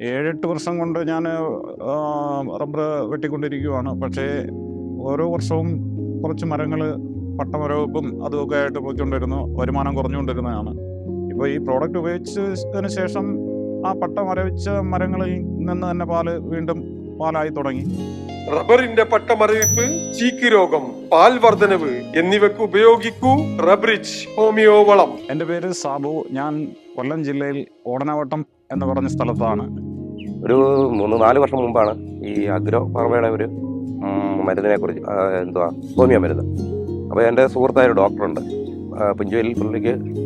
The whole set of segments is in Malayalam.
ഏഴെട്ട് വർഷം കൊണ്ട് ഞാൻ റബ്ബർ വെട്ടിക്കൊണ്ടിരിക്കുകയാണ് പക്ഷേ ഓരോ വർഷവും കുറച്ച് മരങ്ങൾ പട്ടമരവും അതുമൊക്കെ ആയിട്ട് പോയിക്കൊണ്ടിരുന്നു. വരുമാനം കുറഞ്ഞുകൊണ്ടിരുന്നതാണ്. ഇപ്പോൾ ഈ പ്രോഡക്റ്റ് ഉപയോഗിച്ചതിന് ശേഷം ആ പട്ട മരവിച്ച മരങ്ങളിൽ നിന്ന് തന്നെ പാൽ വീണ്ടും പാലായി തുടങ്ങി. റബ്ബറിന്റെ പട്ടമരവിപ്പ് ചീക്ക് രോഗം പാൽ വർധനവ് എന്നിവയ്ക്ക് ഉപയോഗിക്കൂ റബ്രിച്ച് ഹോമിയോ വളം. എന്റെ പേര് സാബു. ഞാൻ കൊല്ലം ജില്ലയിൽ ഓടനവട്ടം എന്ന് പറഞ്ഞ സ്ഥലത്താണ്. ഒരു മൂന്ന് നാല് വർഷം മുമ്പാണ് ഈ അഗ്രോ ഫാർമയുടെ ഒരു മരുന്നിനെ കുറിച്ച് എന്തുവാ ഹോമിയോ മരുന്ന്. അപ്പോൾ എന്റെ സുഹൃത്തായ ഒരു ഡോക്ടറുണ്ട്. ആ, പുഞ്ചയിൽ പുള്ളിക്ക്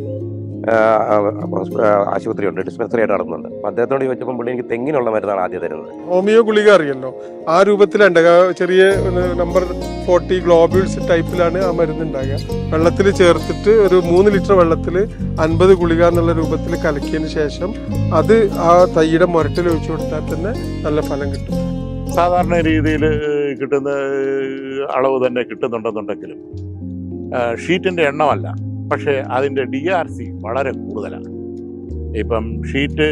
ആശുപത്രിയുണ്ട് ഡിസ്പെൻസറി ആയിട്ട് നടക്കുന്നുണ്ട് അപ്പം അദ്ദേഹത്തോട് ചോദിച്ചപ്പോൾ പുള്ളി എനിക്ക് തെങ്ങിനുള്ള മരുന്നാണ് ആദ്യം തരുന്നത്. ഹോമിയോ ഗുളിക അറിയല്ലോ. ആ രൂപത്തിലുണ്ട് ചെറിയ നമ്പർ ഫോർട്ടി ഗ്ലോബ്യൂൾസ് ടൈപ്പിലാണ് ആ മരുന്ന് ഉണ്ടാകുക വെള്ളത്തിൽ ചേർത്തിട്ട് ഒരു മൂന്ന് ലിറ്റർ വെള്ളത്തിൽ അൻപത് ഗുളിക എന്നുള്ള രൂപത്തിൽ കലക്കിയതിന് ശേഷം അത് ആ തൈയുടെ മുരട്ടിൽ ഒഴിച്ചു കൊടുത്താൽ തന്നെ നല്ല ഫലം കിട്ടും. സാധാരണ രീതിയിൽ കിട്ടുന്ന അളവ് തന്നെ കിട്ടുന്നുണ്ടെന്നുണ്ടെങ്കിലും ഷീറ്റിന്റെ ഷീറ്റിന്റെ എണ്ണമല്ല. പക്ഷേ അതിന്റെ ഡി ആർ സി വളരെ കൂടുതലാണ്. ഇപ്പം ഷീറ്റ്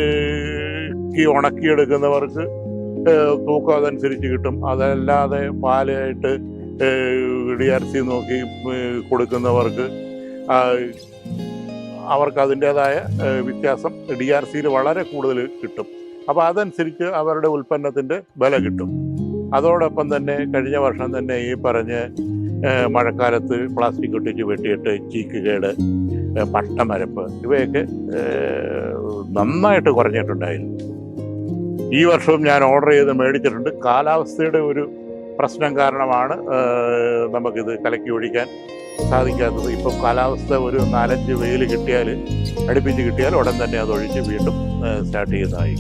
ഉണക്കിയെടുക്കുന്നവർക്ക് തൂക്കം അതനുസരിച്ച് കിട്ടും. അതല്ലാതെ പാലായിട്ട് ഡി ആർ സി നോക്കി കൊടുക്കുന്നവർക്ക് അവർക്ക് അതിന്റെതായ വ്യത്യാസം ഡി ആർ സിയിൽ വളരെ കൂടുതൽ കിട്ടും. അപ്പോൾ അതനുസരിച്ച് അവരുടെ ഉൽപ്പന്നത്തിന്റെ വില കിട്ടും. അതോടൊപ്പം തന്നെ കഴിഞ്ഞ വർഷം തന്നെ ഈ പറഞ്ഞ് മഴക്കാലത്ത് പ്ലാസ്റ്റിക് ഒട്ടിച്ച് വെട്ടിയിട്ട് ചീക്ക് കേട് പട്ടമരപ്പ് ഇവയൊക്കെ നന്നായിട്ട് കുറഞ്ഞിട്ടുണ്ടായിരുന്നു. ഈ വർഷവും ഞാൻ ഓർഡർ ചെയ്ത് മേടിച്ചിട്ടുണ്ട്. കാലാവസ്ഥയുടെ ഒരു പ്രശ്നം കാരണമാണ് നമുക്കിത് കലക്കി ഒഴിക്കാൻ സാധിക്കാത്തത്. ഇപ്പം കാലാവസ്ഥ ഒരു നാലഞ്ച് വെയിൽ കിട്ടിയാൽ അടുപ്പിച്ച് കിട്ടിയാൽ ഉടൻ തന്നെ അത് ഒഴിച്ച് വീണ്ടും സ്റ്റാർട്ട് ചെയ്യുന്നതായി.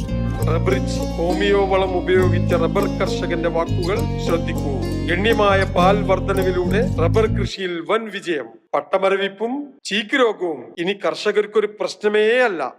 റബ്രിച്ച് ഹോമിയോ വളം ഉപയോഗിച്ച റബ്ബർ കർഷകന്റെ വാക്കുകൾ ശ്രദ്ധിക്കൂ. ഗണ്യമായ പാൽ വർധനവിലൂടെ റബ്ബർ കൃഷിയിൽ വൻ വിജയം. പട്ടമരവിപ്പും ചീക്ക് രോഗവും ഇനി കർഷകർക്കൊരു പ്രശ്നമേ അല്ല.